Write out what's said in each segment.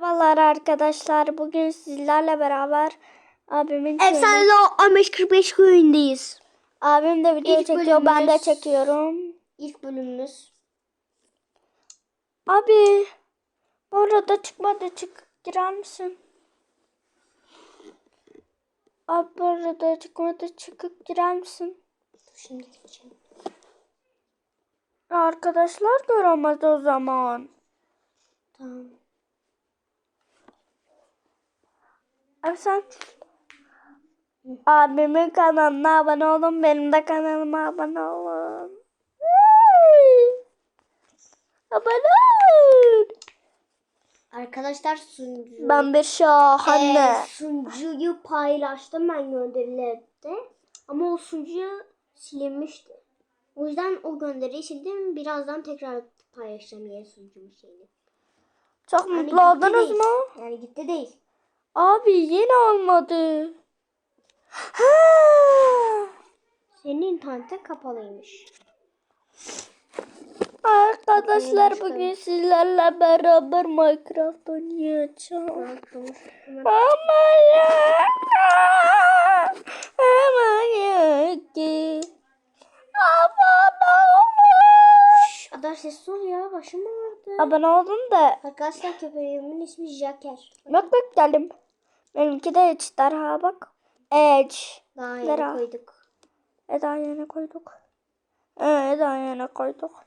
Merhabalar arkadaşlar. Bugün sizlerle beraber abimin Efsane Law 1545 köyündeyiz. Abim de video İlk çekiyor. Ben de bölümümüz. çekiyorum. İlk bölümümüz. Abi bu arada çıkmadı çık. Girer misin? Abi bu arada çıkmadı çıkıp girer misin? Şimdi gideceğim. Arkadaşlar göremez o zaman. Tamam. Abi sen abimin kanalına abone olun. Benim de kanalıma abone olun. Abone olun. Arkadaşlar sunucu. Ben bir şahane. Ee, sunucuyu paylaştım ben gönderilerde. Ama o sunucu silinmişti. O yüzden o gönderiyi sildim. Birazdan tekrar paylaşacağım yeni sunucumun şeyini. Çok Yani mutlu oldunuz değil. mu? Yani gitti değil. Abi yine olmadı. Ha! Senin internetin kapalıymış. Arkadaşlar bugün sizlerle beraber Minecraft oynayacağım. Ama ya. Ama ya ki. Abone olmuş. Adar sessiz ol ya. Başım ağrıdı. Abone oldum da. Arkadaşlar köpeğimin ismi Jacker. Bak bak geldim. Benimki de ejderha bak. Edge. Daha yeni Zara. koyduk. Eda yerine koyduk. Ee, Eda yerine koyduk.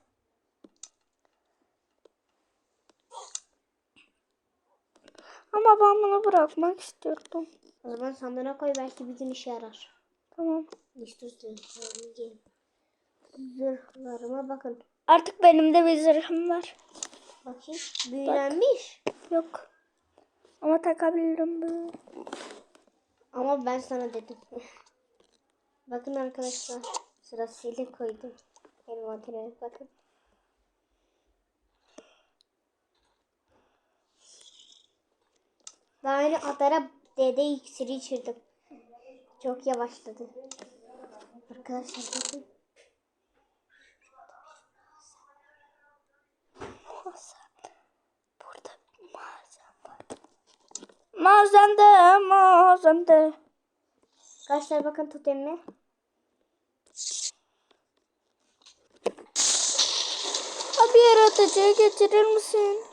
Ama ben bunu bırakmak istiyordum. O zaman sandığına koy belki bir gün işe yarar. Tamam. İşte zırhlarımı Zırhlarıma bakın. Artık benim de bir zırhım var. Bakayım. Büyülenmiş. Yok. Ama takabilirim böyle. Ama ben sana dedim. bakın arkadaşlar. Sırasıyla koydum. Envantere bakın. Daha yeni Adar'a dede iksiri içirdim. Çok yavaşladı. Arkadaşlar bakın. Burada bir mağazam var. Mağazamda, mağazamda. Arkadaşlar bakın totemime. Abi yaratıcıyı getirir misin?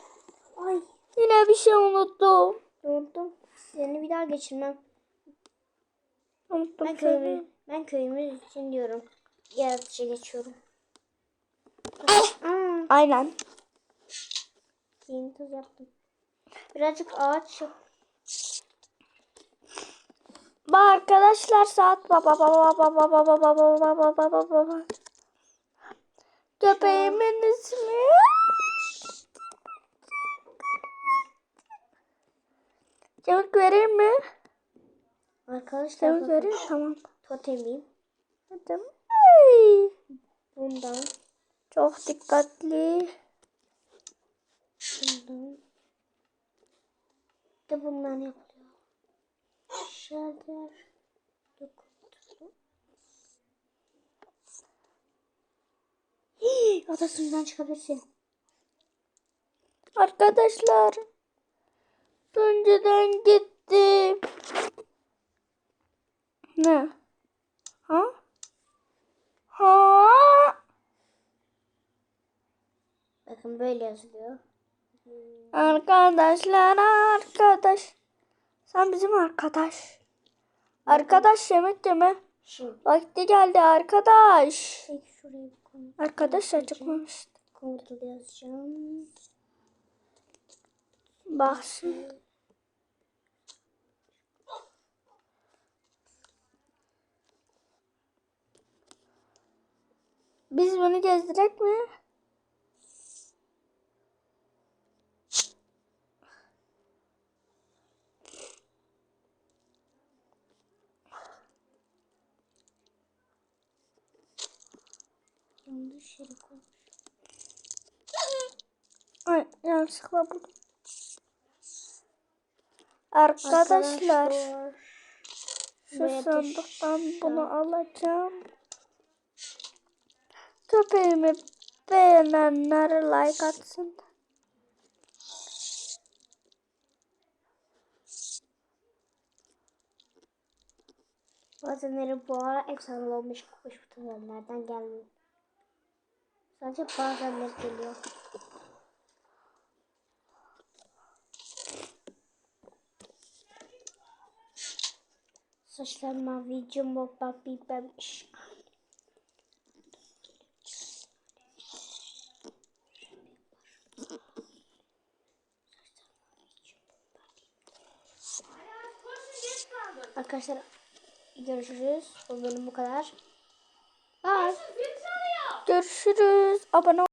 Ay Yine bir şey unuttum. unuttum. Seni bir daha geçirmem. Unuttum Ben seni. köyümü, ben köyümüz için diyorum. Yaratıcı geçiyorum. Aa, Aynen. yeni tuz yaptım. Birazcık ağaç yok. Bak arkadaşlar saat baba baba baba baba baba baba baba baba baba. Köpeğimin ismi. Kemik vereyim mi? Arkadaşlar bakın. vereyim tamam. Totemim. Ay, Bundan. Çok dikkatli. Bundan. De bundan yapılıyor. Şalter. Dokuz. Hii, Odasından çıkabilirsin. Arkadaşlar. Önceden gitti. Ne? Ha? Ha? Bakın böyle yazılıyor. Arkadaşlar arkadaş. Sen bizim arkadaş. Arkadaş yemek yeme. Şimdi Vakti geldi arkadaş. Arkadaş acıkmış. komutu yazacağım. Bak şimdi. Biz bunu gezdirek mi? Yanlış yere koymuş. Ay yanlışlıkla buldum. Arkadaşlar şu sandıktan bunu alacağım. Köpeğimi beğenenler like atsın. Bazenleri bu ara efsane olmuş kuş butonlardan gelmiyor. Sadece bazenleri geliyor. Saçlar mavi, jumbo, babi, bebiş. Arkadaşlar görüşürüz. Bu bölüm bu kadar. Bye. Görüşürüz. Abone